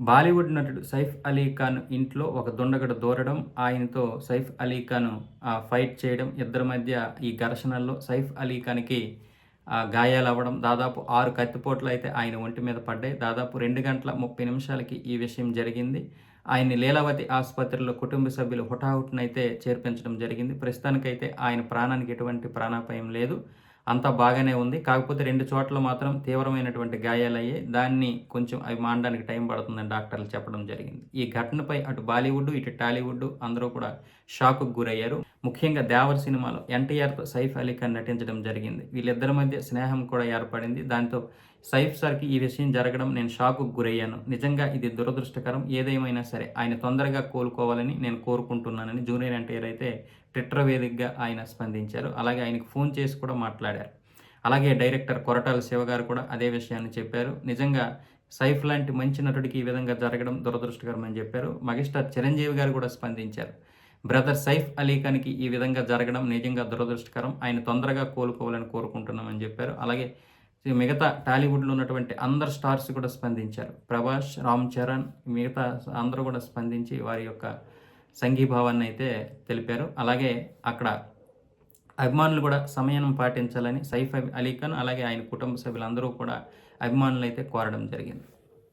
బాలీవుడ్ నటుడు సైఫ్ అలీ ఖాన్ ఇంట్లో ఒక దుండగడ దూరడం ఆయనతో సైఫ్ అలీ ఖాన్ ఫైట్ చేయడం ఇద్దరి మధ్య ఈ ఘర్షణల్లో సైఫ్ అలీ ఖాన్కి గాయాలు అవ్వడం దాదాపు ఆరు కత్తిపోట్లు అయితే ఆయన ఒంటి మీద పడ్డాయి. దాదాపు రెండు గంటల ముప్పై నిమిషాలకి ఈ విషయం జరిగింది. ఆయన్ని లీలావతి ఆసుపత్రిలో కుటుంబ సభ్యులు హుటాహుటినైతే చేర్పించడం జరిగింది. ప్రస్తుతానికైతే ఆయన ప్రాణానికి ఎటువంటి ప్రాణాపాయం లేదు. అంతా బాగానే ఉంది. కాకపోతే రెండు చోట్ల మాత్రం తీవ్రమైనటువంటి గాయాలయ్యాయి. దాన్ని కొంచెం అవి మానడానికి టైం పడుతుందని డాక్టర్లు చెప్పడం జరిగింది. ఈ ఘటనపై అటు బాలీవుడ్ ఇటు టాలీవుడ్ అందరూ కూడా షాక్కు గురయ్యారు. ముఖ్యంగా దేవర్ సినిమాలో ఎన్టీఆర్తో సైఫ్ అలీ ఖాన్ నటించడం జరిగింది. వీళ్ళిద్దరి మధ్య స్నేహం కూడా ఏర్పడింది. దాంతో సైఫ్ సార్కి ఈ విషయం జరగడం నేను షాక్కు గురయ్యాను. నిజంగా ఇది దురదృష్టకరం. ఏదేమైనా సరే ఆయన తొందరగా కోలుకోవాలని నేను కోరుకుంటున్నానని జూనియర్ ఎన్టీఆర్ అయితే ట్విట్టర్ వేదికగా ఆయన స్పందించారు. అలాగే ఆయనకు ఫోన్ చేసి కూడా మాట్లాడారు. అలాగే డైరెక్టర్ కొరటాల శివ గారు కూడా అదే విషయాన్ని చెప్పారు. నిజంగా సైఫ్ లాంటి మంచి నటుడికి ఈ విధంగా జరగడం దురదృష్టకరం అని చెప్పారు. మెగాస్టార్ చిరంజీవి గారు కూడా స్పందించారు. బ్రదర్ సైఫ్ అలీ ఖాన్కి ఈ విధంగా జరగడం నిజంగా దురదృష్టకరం. ఆయన తొందరగా కోలుకోవాలని కోరుకుంటున్నామని చెప్పారు. అలాగే మిగతా టాలీవుడ్లో ఉన్నటువంటి అందరు స్టార్స్ కూడా స్పందించారు. ప్రభాస్ రామ్ చరణ్ మిగతా అందరూ కూడా స్పందించి వారి యొక్క సంఘీభావాన్ని అయితే తెలిపారు. అలాగే అక్కడ అభిమానులు కూడా సమయం పాటించాలని సైఫ్ అలీ ఖాన్ అలాగే ఆయన కుటుంబ సభ్యులందరూ కూడా అభిమానులు అయితే కోరడం జరిగింది.